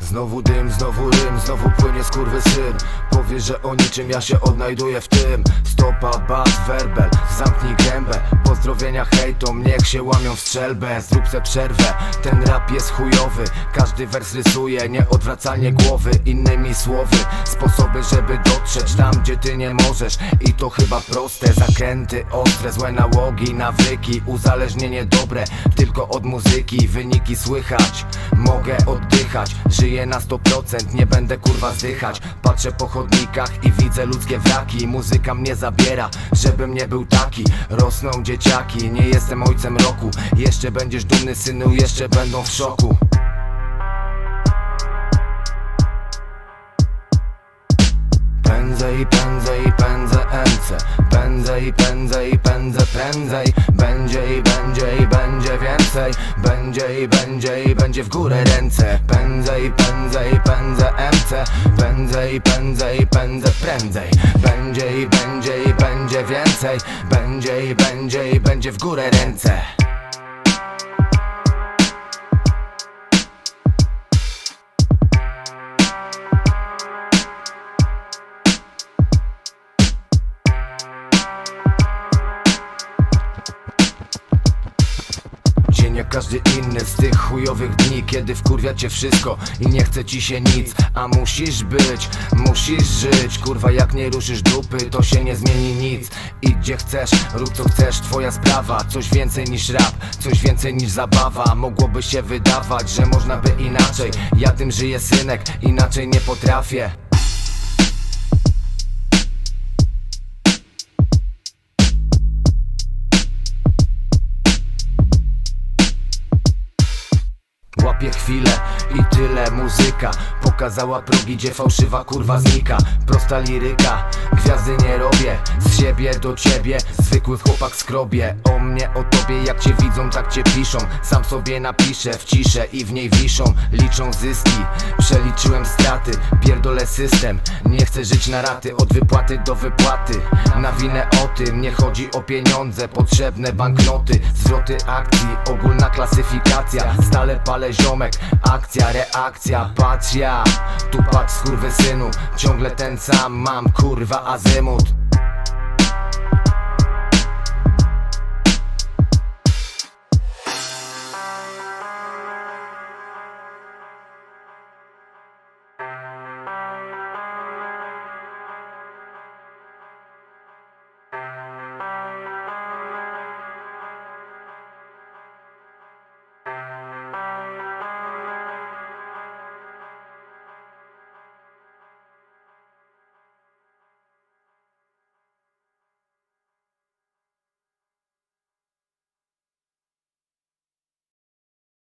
Znowu dym, znowu rym, znowu płynie skurwysyn Powie, że o niczym ja się odnajduję w tym. Stopa, bas, werbel, zamknij gębę. Pozdrowienia hejtom, niech się łamią w strzelbę. Zrób se przerwę, ten rap jest chujowy. Każdy wers rysuje, nieodwracalnie głowy. Innymi słowy, sposoby, żeby dotrzeć tam, gdzie ty nie możesz. I to chyba proste, zakręty ostre, złe nałogi, nawyki Uzależnienie dobre, tylko od muzyki Wyniki słychać, mogę oddychać Żyję na 100%, nie będę kurwa zdychać. Patrzę po chodnikach i widzę ludzkie wraki. Muzyka mnie zabiera, żebym nie był taki. Rosną dzieciaki, nie jestem ojcem roku. Jeszcze będziesz dumny synu, jeszcze będą w szoku. Pędzę i pędzę i pędzę MC Pędzę i pędzę prędzej. Będzie i będzie i będzie więcej. Będzie i będzie i będzie w górę ręce. Pędzę i pędzę MC pędzę i pędzę prędzej. Będzie i będzie i będzie więcej. Będzie i będzie i będzie w górę ręce Jak każdy inny z tych chujowych dni Kiedy wkurwia cię wszystko i nie chce ci się nic. A musisz być, musisz żyć Kurwa jak nie ruszysz dupy to się nie zmieni nic. I gdzie chcesz, rób co chcesz, twoja sprawa. Coś więcej niż rap, coś więcej niż zabawa. Mogłoby się wydawać, że można by inaczej. Ja tym żyję synek, inaczej nie potrafię Łapię chwilę i tyle. Muzyka Pokazała progi, gdzie fałszywa kurwa znika. Prosta liryka, gwiazdy nie robię. Z siebie do ciebie, zwykły chłopak skrobie. O mnie, o tobie, jak cię widzą, tak cię piszą. Sam sobie napiszę w ciszę i w niej wiszą. Liczą zyski, przeliczyłem straty. Pierdolę system, nie chcę żyć na raty. Od wypłaty do wypłaty. Nawinę o tym, nie chodzi o pieniądze. Potrzebne banknoty, zwroty akcji Ogólna klasyfikacja, stale palę ziomek. Akcja, reakcja, patrz ja. Tu patrz synu, ciągle ten sam Mam kurwa azymut